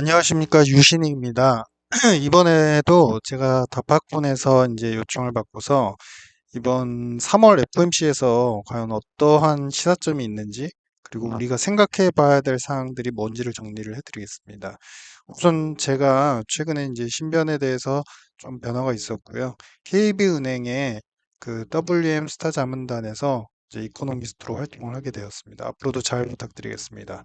안녕하십니까 유신익입니다. 이번에도 제가 답학본에서 이제 요청을 받고서 이번 3월 FMC에서 과연 어떠한 시사점이 있는지 그리고 우리가 생각해 봐야 될 사항들이 뭔지를 정리를 해드리겠습니다. 우선 제가 최근에 이제 신변에 대해서 좀 변화가 있었고요. KB은행의 그 WM 스타 자문단에서 이제 이코노미스트로 활동을 하게 되었습니다. 앞으로도 잘 부탁드리겠습니다.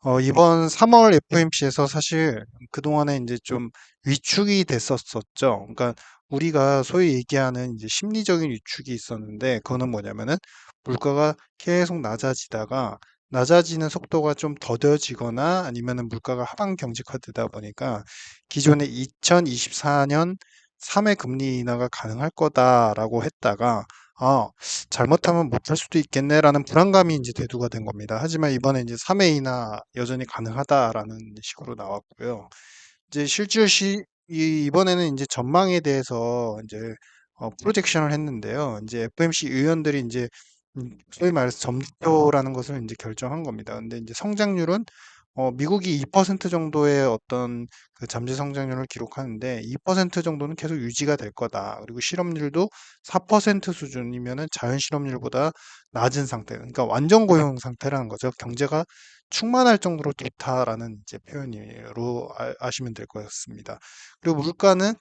어, 이번 3월 FMC에서 사실 그동안에 이제 좀 위축이 됐었었죠. 그러니까 우리가 소위 얘기하는 이제 심리적인 위축이 있었는데 그거는 뭐냐면은 물가가 계속 낮아지다가 낮아지는 속도가 좀 더뎌지거나 아니면은 물가가 하방 경직화되다 보니까 기존에 2024년 3회 금리 인하가 가능할 거다라고 했다가 아, 잘못하면 못할 수도 있겠네라는 불안감이 이제 대두가 된 겁니다. 하지만 이번에 이제 3회이나 여전히 가능하다라는 식으로 나왔고요. 이제 실질시 이- 이번에는 이제 전망에 대해서 이제 어, 프로젝션을 했는데요. 이제 FMC 의원들이 이제 음, 소위 말해서 점표라는 것을 이제 결정한 겁니다. 근데 이제 성장률은 어, 미국이 2% 정도의 어떤 그 잠재 성장률을 기록하는데 2% 정도는 계속 유지가 될 거다. 그리고 실업률도 4% 수준이면은 자연 실업률보다 낮은 상태. 그러니까 완전 고용 상태라는 거죠. 경제가 충만할 정도로 좋다라는 이제 표현으로 아, 아시면 될 것 같습니다. 그리고 물가는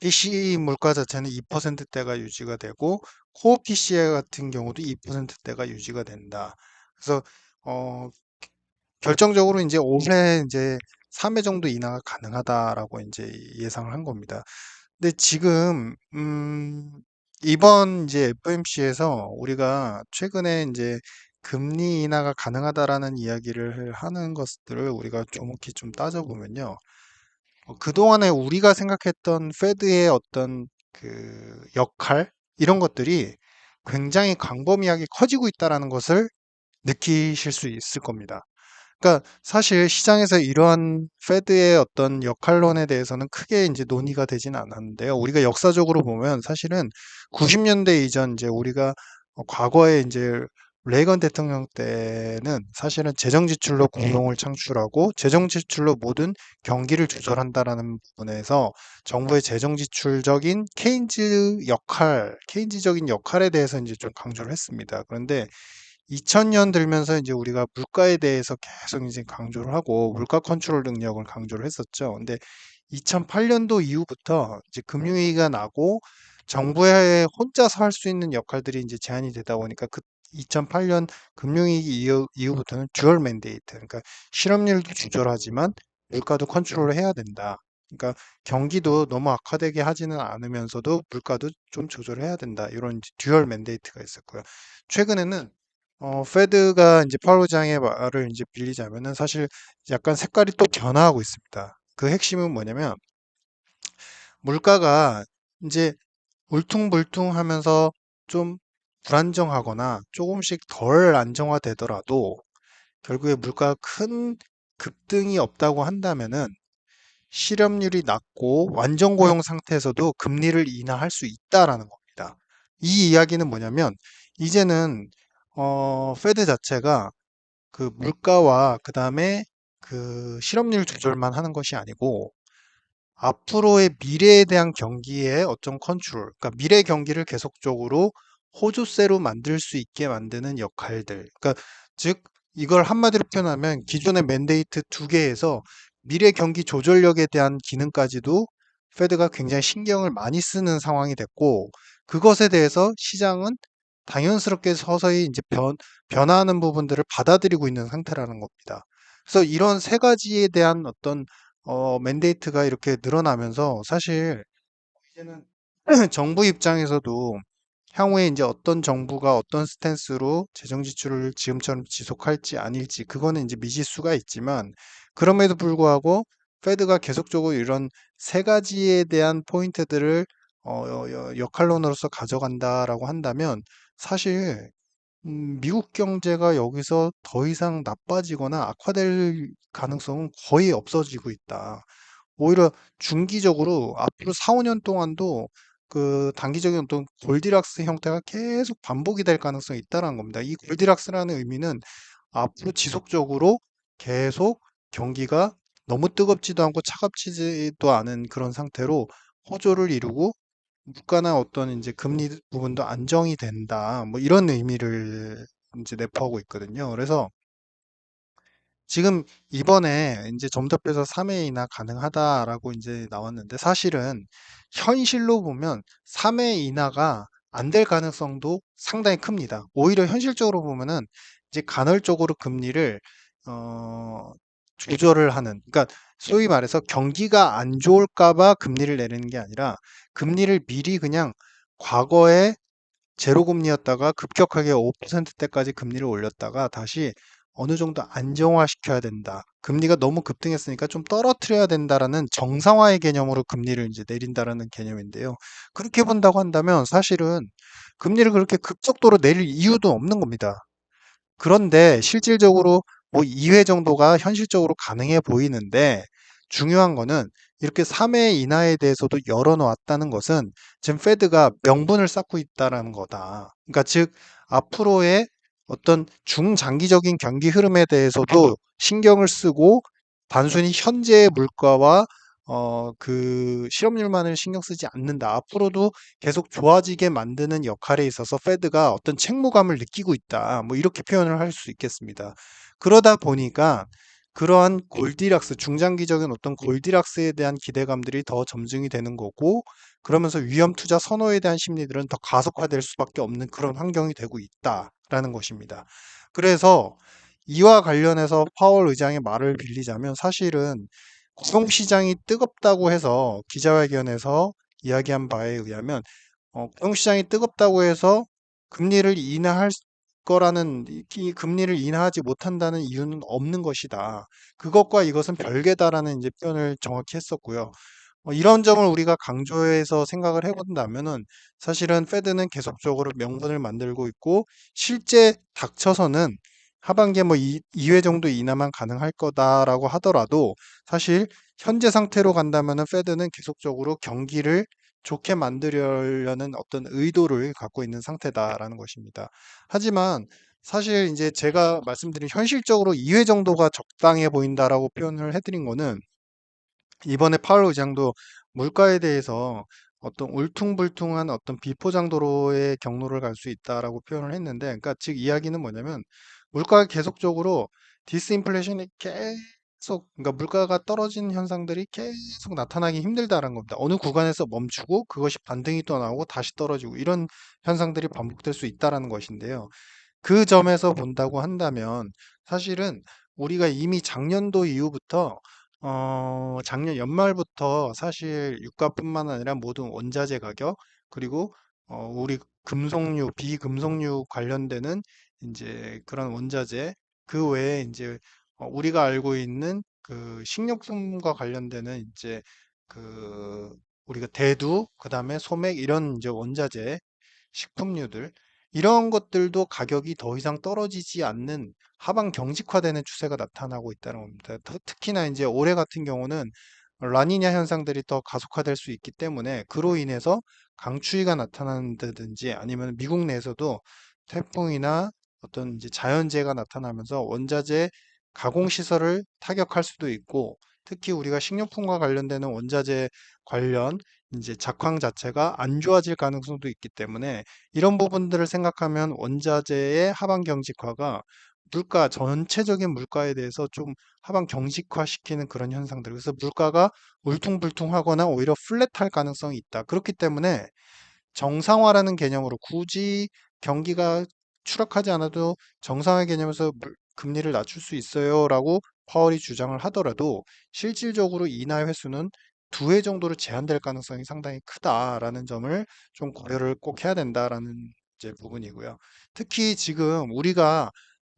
PC 물가 자체는 2%대가 유지가 되고 코어 PCI 같은 경우도 2%대가 유지가 된다. 그래서 어 결정적으로 이제 올해 이제 3회 정도 인하가 가능하다라고 이제 예상을 한 겁니다. 근데 지금 음 이번 이제 FOMC에서 우리가 최근에 이제 금리 인하가 가능하다라는 이야기를 하는 것들을 우리가 조목히 좀 따져보면요. 어, 그동안에 우리가 생각했던 페드의 어떤 그 역할 이런 것들이 굉장히 광범위하게 커지고 있다라는 것을 느끼실 수 있을 겁니다. 그러니까 사실 시장에서 이러한 페드의 어떤 역할론에 대해서는 크게 이제 논의가 되진 않았는데요. 우리가 역사적으로 보면 사실은 90년대 이전 이제 우리가 어, 과거에 이제 레이건 대통령 때는 사실은 재정 지출로 고용을 창출하고 재정 지출로 모든 경기를 조절한다라는 부분에서 정부의 재정 지출적인 케인즈 역할, 케인즈적인 역할에 대해서 이제 좀 강조를 했습니다. 그런데 2000년 들면서 이제 우리가 물가에 대해서 계속 이제 강조를 하고 물가 컨트롤 능력을 강조를 했었죠. 근데 2008년도 이후부터 이제 금융위기가 나고 정부에 혼자서 할 수 있는 역할들이 이제 제한이 되다 보니까 그 2008년 금융위기 이후, 이후부터는 듀얼 맨데이트, 그러니까 실업률도 조절하지만 물가도 컨트롤을 해야 된다. 그러니까 경기도 너무 악화되게 하지는 않으면서도 물가도 좀 조절해야 된다. 이런 듀얼 맨데이트가 있었고요. 최근에는 어, 페드가 이제 파월 의장의 말을 이제 빌리자면은 사실 약간 색깔이 또 변화하고 있습니다. 그 핵심은 뭐냐면 물가가 이제 울퉁불퉁 하면서 좀 불안정하거나 조금씩 덜 안정화되더라도 결국에 물가가 큰 급등이 없다고 한다면은 실업률이 낮고 완전 고용 상태에서도 금리를 인하할 수 있다라는 겁니다. 이 이야기는 뭐냐면 이제는 어, 페드 자체가 그 물가와 그 다음에 그 실업률 조절만 하는 것이 아니고 앞으로의 미래에 대한 경기의 어떤 컨트롤, 그러니까 미래 경기를 계속적으로 호조세로 만들 수 있게 만드는 역할들. 그러니까 즉 이걸 한마디로 표현하면 기존의 맨데이트 두 개에서 미래 경기 조절력에 대한 기능까지도 페드가 굉장히 신경을 많이 쓰는 상황이 됐고 그것에 대해서 시장은 당연스럽게 서서히 이제 변, 변화하는 부분들을 받아들이고 있는 상태라는 겁니다. 그래서 이런 세 가지에 대한 어떤 어, 맨데이트가 이렇게 늘어나면서 사실 이제는 정부 입장에서도 향후에 이제 어떤 정부가 어떤 스탠스로 재정 지출을 지금처럼 지속할지 아닐지 그거는 이제 미지수가 있지만 그럼에도 불구하고 페드가 계속적으로 이런 세 가지에 대한 포인트들을 어, 어, 역할론으로서 가져간다라고 한다면 사실 음, 미국 경제가 여기서 더 이상 나빠지거나 악화될 가능성은 거의 없어지고 있다. 오히려 중기적으로 앞으로 4, 5년 동안도 그 단기적인 어떤 골디락스 형태가 계속 반복이 될 가능성이 있다는 겁니다. 이 골디락스라는 의미는 앞으로 지속적으로 계속 경기가 너무 뜨겁지도 않고 차갑지도 않은 그런 상태로 호조를 이루고 물가나 어떤 이제 금리 부분도 안정이 된다. 뭐 이런 의미를 이제 내포하고 있거든요. 그래서 지금 이번에 이제 점도표에서 3회 이나 가능하다라고 이제 나왔는데 사실은 현실로 보면 3회 이나가 안 될 가능성도 상당히 큽니다. 오히려 현실적으로 보면은 이제 간헐적으로 금리를 어, 조절을 하는, 그러니까 소위 말해서 경기가 안 좋을까 봐 금리를 내리는 게 아니라 금리를 미리 그냥 과거에 제로 금리였다가 급격하게 5%대까지 금리를 올렸다가 다시 어느 정도 안정화시켜야 된다. 금리가 너무 급등했으니까 좀 떨어뜨려야 된다라는 정상화의 개념으로 금리를 이제 내린다라는 개념인데요. 그렇게 본다고 한다면 사실은 금리를 그렇게 급속도로 내릴 이유도 없는 겁니다. 그런데 실질적으로 뭐 2회 정도가 현실적으로 가능해 보이는데 중요한 거는 이렇게 3회 인하에 대해서도 열어놓았다는 것은 지금 페드가 명분을 쌓고 있다라는 거다. 그러니까 즉 앞으로의 어떤 중장기적인 경기 흐름에 대해서도 신경을 쓰고 단순히 현재의 물가와 어, 그 실업률만을 신경 쓰지 않는다. 앞으로도 계속 좋아지게 만드는 역할에 있어서 페드가 어떤 책무감을 느끼고 있다. 뭐 이렇게 표현을 할 수 있겠습니다. 그러다 보니까 그러한 골디락스, 중장기적인 어떤 골디락스에 대한 기대감들이 더 점증이 되는 거고, 그러면서 위험 투자 선호에 대한 심리들은 더 가속화될 수밖에 없는 그런 환경이 되고 있다라는 것입니다. 그래서 이와 관련해서 파월 의장의 말을 빌리자면 사실은 고용시장이 뜨겁다고 해서 기자회견에서 이야기한 바에 의하면 어, 고용시장이 뜨겁다고 해서 금리를 인하할 거라는 이이 금리를 인하하지 못한다는 이유는 없는 것이다. 그것과 이것은 별개다라는 이제 표현을 정확히 했었고요. 어, 이런 점을 우리가 강조해서 생각을 해본다면은 사실은 페드는 계속적으로 명분을 만들고 있고 실제 닥쳐서는 하반기에 뭐 2, 2회 정도 인하만 가능할 거다라고 하더라도 사실 현재 상태로 간다면은 페드는 계속적으로 경기를 좋게 만들려는 어떤 의도를 갖고 있는 상태다라는 것입니다. 하지만 사실 이제 제가 말씀드린 현실적으로 2회 정도가 적당해 보인다라고 표현을 해드린 거는 이번에 파월 의장도 물가에 대해서 어떤 울퉁불퉁한 어떤 비포장도로의 경로를 갈 수 있다라고 표현을 했는데, 그러니까 즉 이야기는 뭐냐면 물가가 계속적으로 디스인플레이션이 계속, 그러니까 물가가 떨어지는 현상들이 계속 나타나기 힘들다라는 겁니다. 어느 구간에서 멈추고 그것이 반등이 또 나오고 다시 떨어지고 이런 현상들이 반복될 수 있다라는 것인데요. 그 점에서 본다고 한다면 사실은 우리가 이미 작년도 이후부터 어, 작년 연말부터 사실 유가뿐만 아니라 모든 원자재 가격 그리고 어, 우리 금속류, 비금속류 관련되는 이제 그런 원자재 그 외에 이제 어, 우리가 알고 있는 그 식료품과 관련되는 이제 그 우리가 대두, 그 다음에 소맥 이런 이제 원자재, 식품류들 이런 것들도 가격이 더 이상 떨어지지 않는 하방 경직화되는 추세가 나타나고 있다는 겁니다. 더- 특히나 이제 올해 같은 경우는 라니냐 현상들이 더 가속화될 수 있기 때문에 그로 인해서 강추위가 나타난다든지 아니면 미국 내에서도 태풍이나 어떤 이제 자연재해가 나타나면서 원자재 가공 시설을 타격할 수도 있고 특히 우리가 식료품과 관련되는 원자재 관련 이제 작황 자체가 안 좋아질 가능성도 있기 때문에 이런 부분들을 생각하면 원자재의 하방 경직화가 물가 전체적인 물가에 대해서 좀 하방 경직화시키는 그런 현상들. 그래서 물가가 울퉁불퉁하거나 오히려 플랫할 가능성이 있다. 그렇기 때문에 정상화라는 개념으로 굳이 경기가 추락하지 않아도 정상화 개념에서 물- 금리를 낮출 수 있어요 라고 파월이 주장을 하더라도 실질적으로 인하 횟수는 두 회 정도로 제한될 가능성이 상당히 크다라는 점을 좀 고려를 꼭 해야 된다라는 이제 부분이고요. 특히 지금 우리가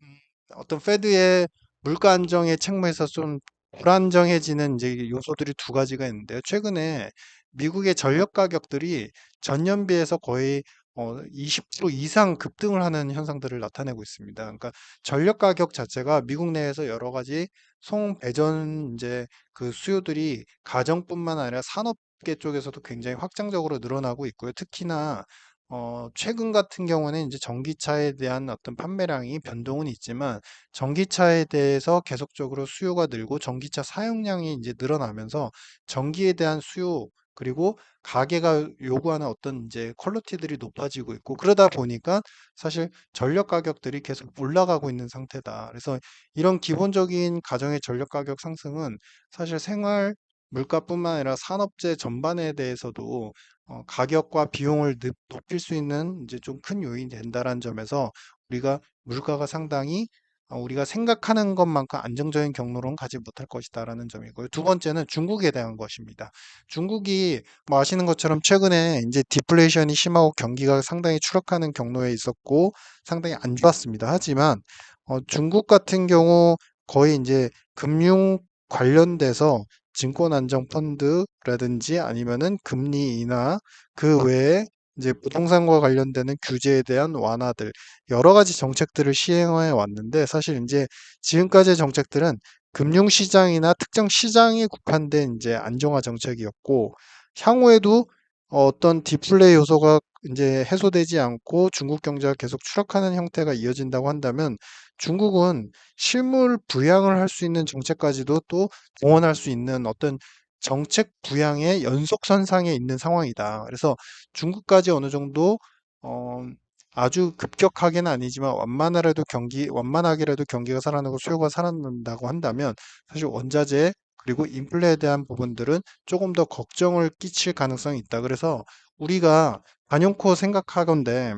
음, 어떤 페드의 물가 안정의 책무에서 좀 불안정해지는 이제 요소들이 두 가지가 있는데요. 최근에 미국의 전력 가격들이 전년 비해서 거의 어, 20% 이상 급등을 하는 현상들을 나타내고 있습니다. 그러니까 전력 가격 자체가 미국 내에서 여러 가지 송 배전 이제 그 수요들이 가정뿐만 아니라 산업계 쪽에서도 굉장히 확장적으로 늘어나고 있고요. 특히나 어, 최근 같은 경우는 이제 전기차에 대한 어떤 판매량이 변동은 있지만 전기차에 대해서 계속적으로 수요가 늘고 전기차 사용량이 이제 늘어나면서 전기에 대한 수요 그리고 가게가 요구하는 어떤 이제 퀄리티들이 높아지고 있고 그러다 보니까 사실 전력 가격들이 계속 올라가고 있는 상태다. 그래서 이런 기본적인 가정의 전력 가격 상승은 사실 생활 물가뿐만 아니라 산업재 전반에 대해서도 어, 가격과 비용을 늪- 높일 수 있는 이제 좀 큰 요인이 된다라는 점에서 우리가 물가가 상당히 어, 우리가 생각하는 것만큼 안정적인 경로로는 가지 못할 것이다라는 점이고요. 두 번째는 중국에 대한 것입니다. 중국이 뭐 아시는 것처럼 최근에 이제 디플레이션이 심하고 경기가 상당히 추락하는 경로에 있었고 상당히 안 좋았습니다. 하지만 어, 중국 같은 경우 거의 이제 금융 관련돼서 증권안정펀드라든지 아니면은 금리 인하 그 외에 이제 부동산과 관련되는 규제에 대한 완화들 여러 가지 정책들을 시행해 왔는데 사실 이제 지금까지의 정책들은 금융시장이나 특정 시장에 국한된 이제 안정화 정책이었고 향후에도 어떤 디플레이 요소가 이제 해소되지 않고 중국 경제가 계속 추락하는 형태가 이어진다고 한다면 중국은 실물 부양을 할 수 있는 정책까지도 또 동원할 수 있는 어떤 정책 부양의 연속선상에 있는 상황이다. 그래서 중국까지 어느 정도 어, 아주 급격하게는 아니지만 완만하라도 경기 완만하게라도 경기가 살아나고 수요가 살아난다고 한다면 사실 원자재 그리고 인플레에 대한 부분들은 조금 더 걱정을 끼칠 가능성이 있다. 그래서 우리가 단연코 생각하건대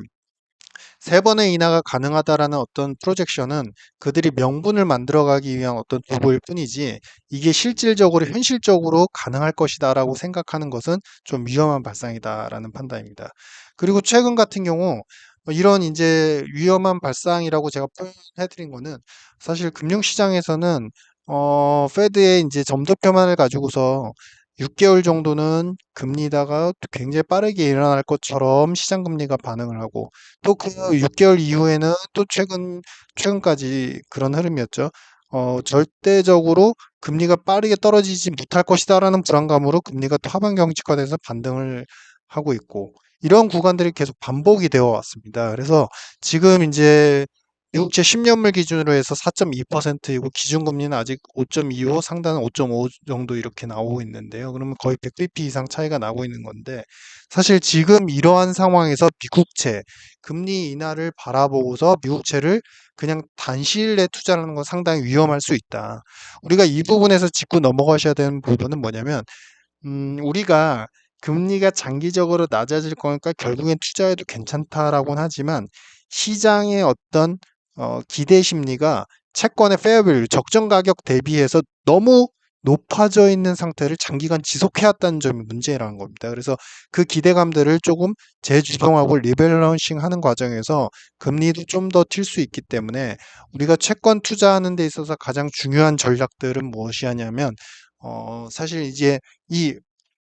세 번의 인하가 가능하다라는 어떤 프로젝션은 그들이 명분을 만들어가기 위한 어떤 도구일 뿐이지 이게 실질적으로 현실적으로 가능할 것이다라고 생각하는 것은 좀 위험한 발상이다라는 판단입니다. 그리고 최근 같은 경우 뭐 이런 이제 위험한 발상이라고 제가 표현해드린 거는 사실 금융시장에서는 어, 페드의 이제 점도 표만을 가지고서 6개월 정도는 금리다가 굉장히 빠르게 일어날 것처럼 시장 금리가 반응을 하고 또 그 6개월 이후에는 또 최근 최근까지 그런 흐름이었죠. 어, 절대적으로 금리가 빠르게 떨어지지 못할 것이다라는 불안감으로 금리가 또 하반 경직화돼서 반등을 하고 있고 이런 구간들이 계속 반복이 되어 왔습니다. 그래서 지금 이제 미국채 10년물 기준으로 해서 4.2%이고 기준금리는 아직 5.25, 상단은 5.5 정도 이렇게 나오고 있는데요. 그러면 거의 100bp 이상 차이가 나고 있는 건데 사실 지금 이러한 상황에서 미국채 금리 인하를 바라보고서 미국채를 그냥 단시일 내에 투자하는 건 상당히 위험할 수 있다. 우리가 이 부분에서 짚고 넘어가셔야 되는 부분은 뭐냐면 음, 우리가 금리가 장기적으로 낮아질 거니까 결국엔 투자해도 괜찮다라고는 하지만 시장의 어떤 어, 기대 심리가 채권의 페어밸류 적정 가격 대비해서 너무 높아져 있는 상태를 장기간 지속해왔다는 점이 문제라는 겁니다. 그래서 그 기대감들을 조금 재조정하고 리밸런싱 하는 과정에서 금리도 좀 더 튈 수 있기 때문에 우리가 채권 투자하는 데 있어서 가장 중요한 전략들은 무엇이 하냐면 어, 사실 이제 이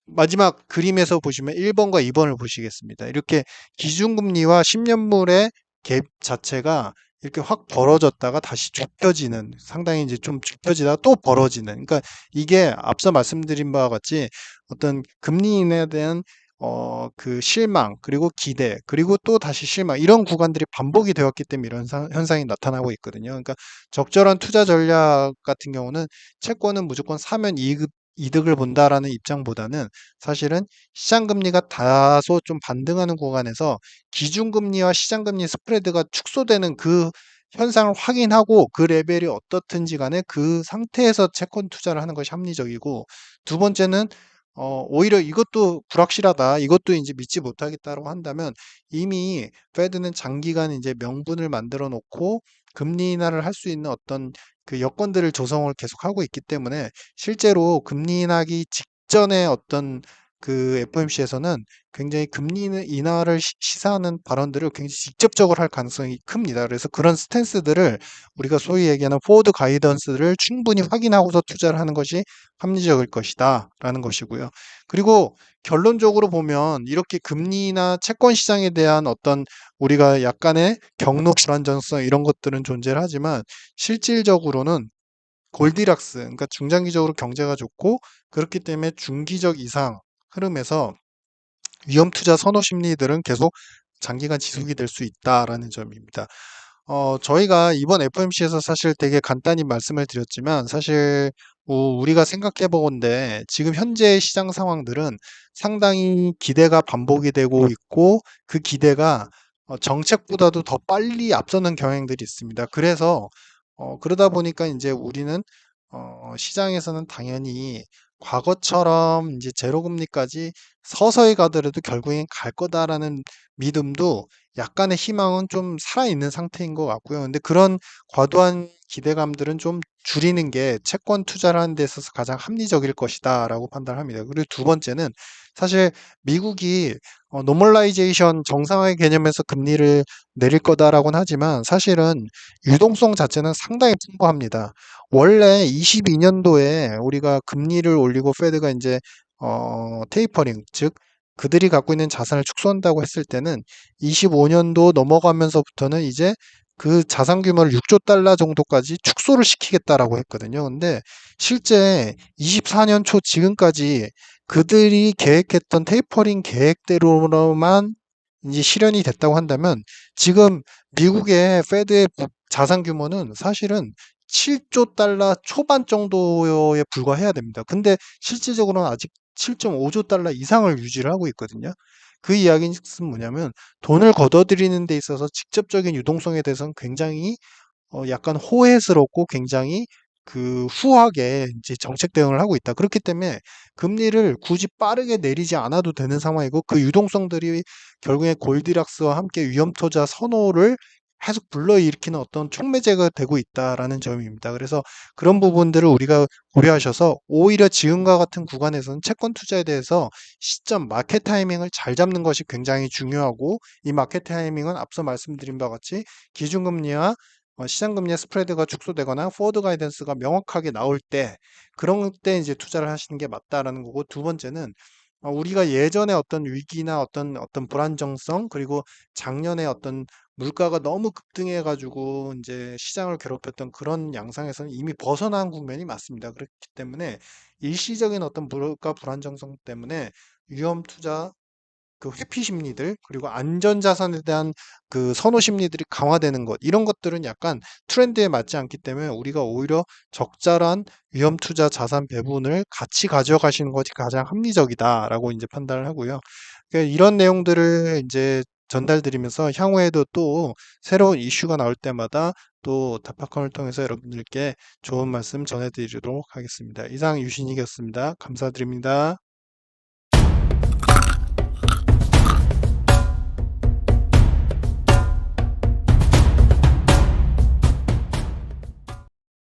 마지막 그림에서 보시면 1번과 2번을 보시겠습니다. 이렇게 기준금리와 10년물의 갭 자체가 이렇게 확 벌어졌다가 다시 좁혀지는 상당히 이제 좀 좁혀지다가 또 벌어지는 그러니까 이게 앞서 말씀드린 바와 같이 어떤 금리 인하에 대한 어, 그 실망, 그리고 기대, 그리고 또 다시 실망, 이런 구간들이 반복이 되었기 때문에 이런 상- 현상이 나타나고 있거든요. 그러니까 적절한 투자 전략 같은 경우는 채권은 무조건 사면 이익, 이득을 본다라는 입장보다는 사실은 시장금리가 다소 좀 반등하는 구간에서 기준금리와 시장금리 스프레드가 축소되는 그 현상을 확인하고 그 레벨이 어떻든지 간에 그 상태에서 채권 투자를 하는 것이 합리적이고 두 번째는 어, 오히려 이것도 불확실하다. 이것도 이제 믿지 못하겠다라고 한다면 이미 페드는 장기간 이제 명분을 만들어 놓고 금리 인하를 할 수 있는 어떤 그 여건들을 조성을 계속하고 있기 때문에 실제로 금리 인하기 직전에 어떤 그 FOMC에서는 굉장히 금리 인하를 시- 시사하는 발언들을 굉장히 직접적으로 할 가능성이 큽니다. 그래서 그런 스탠스들을 우리가 소위 얘기하는 포워드 가이던스를 충분히 확인하고서 투자를 하는 것이 합리적일 것이다. 라는 것이고요. 그리고 결론적으로 보면 이렇게 금리나 채권 시장에 대한 어떤 우리가 약간의 경로 불안정성 이런 것들은 존재를 하지만 실질적으로는 골디락스, 그러니까 중장기적으로 경제가 좋고 그렇기 때문에 중기적 이상 흐름에서 위험 투자 선호 심리들은 계속 장기간 지속이 될 수 있다라는 점입니다. 어, 저희가 이번 FOMC에서 사실 되게 간단히 말씀을 드렸지만 사실 어, 우리가 생각해 보건데 지금 현재 시장 상황들은 상당히 기대가 반복이 되고 있고 그 기대가 어, 정책보다도 더 빨리 앞서는 경향들이 있습니다. 그래서 어, 그러다 보니까 이제 우리는 어, 시장에서는 당연히 과거처럼 이제 제로 금리까지 서서히 가더라도 결국엔 갈 거다라는 믿음도 약간의 희망은 좀 살아있는 상태인 것 같고요. 근데 그런 과도한 기대감들은 좀 줄이는 게 채권 투자를 하는 데 있어서 가장 합리적일 것이다 라고 판단합니다. 그리고 두 번째는 사실 미국이 어, 노멀라이제이션 정상화의 개념에서 금리를 내릴 거다라고는 하지만 사실은 유동성 자체는 상당히 풍부합니다. 원래 22년도에 우리가 금리를 올리고 페드가 이제 어, 테이퍼링, 즉 그들이 갖고 있는 자산을 축소한다고 했을 때는 25년도 넘어가면서부터는 이제 그 자산 규모를 6조 달러 정도까지 축소를 시키겠다라고 했거든요. 근데 실제 24년 초 지금까지 그들이 계획했던 테이퍼링 계획대로만 이제 실현이 됐다고 한다면 지금 미국의 페드의 부- 자산 규모는 사실은 7조 달러 초반 정도에 불과해야 됩니다. 근데 실질적으로는 아직 7.5조 달러 이상을 유지를 하고 있거든요. 그 이야기는 뭐냐면 돈을 걷어들이는 데 있어서 직접적인 유동성에 대해서는 굉장히 어, 약간 호혜스럽고 굉장히 그 후하게 이제 정책 대응을 하고 있다. 그렇기 때문에 금리를 굳이 빠르게 내리지 않아도 되는 상황이고 그 유동성들이 결국에 골디락스와 함께 위험 투자 선호를 계속 불러일으키는 어떤 촉매제가 되고 있다라는 점입니다. 그래서 그런 부분들을 우리가 고려하셔서 오히려 지금과 같은 구간에서는 채권 투자에 대해서 시점 마켓 타이밍을 잘 잡는 것이 굉장히 중요하고 이 마켓 타이밍은 앞서 말씀드린 바와 같이 기준금리와 어, 시장금리의 스프레드가 축소되거나 포워드 가이던스가 명확하게 나올 때 그런 때 이제 투자를 하시는 게 맞다라는 거고 두 번째는 어, 우리가 예전에 어떤 위기나 어떤 어떤 불안정성 그리고 작년에 어떤 물가가 너무 급등해 가지고 이제 시장을 괴롭혔던 그런 양상에서는 이미 벗어난 국면이 맞습니다. 그렇기 때문에 일시적인 어떤 물가 불안정성 때문에 위험 투자 그 회피 심리들 그리고 안전 자산에 대한 그 선호 심리들이 강화되는 것 이런 것들은 약간 트렌드에 맞지 않기 때문에 우리가 오히려 적절한 위험 투자 자산 배분을 같이 가져가시는 것이 가장 합리적이다라고 이제 판단을 하고요. 그러니까 이런 내용들을 이제 전달드리면서 향후에도 또 새로운 이슈가 나올 때마다 또 다파컴을 통해서 여러분들께 좋은 말씀 전해드리도록 하겠습니다. 이상 유신이었습니다. 감사드립니다.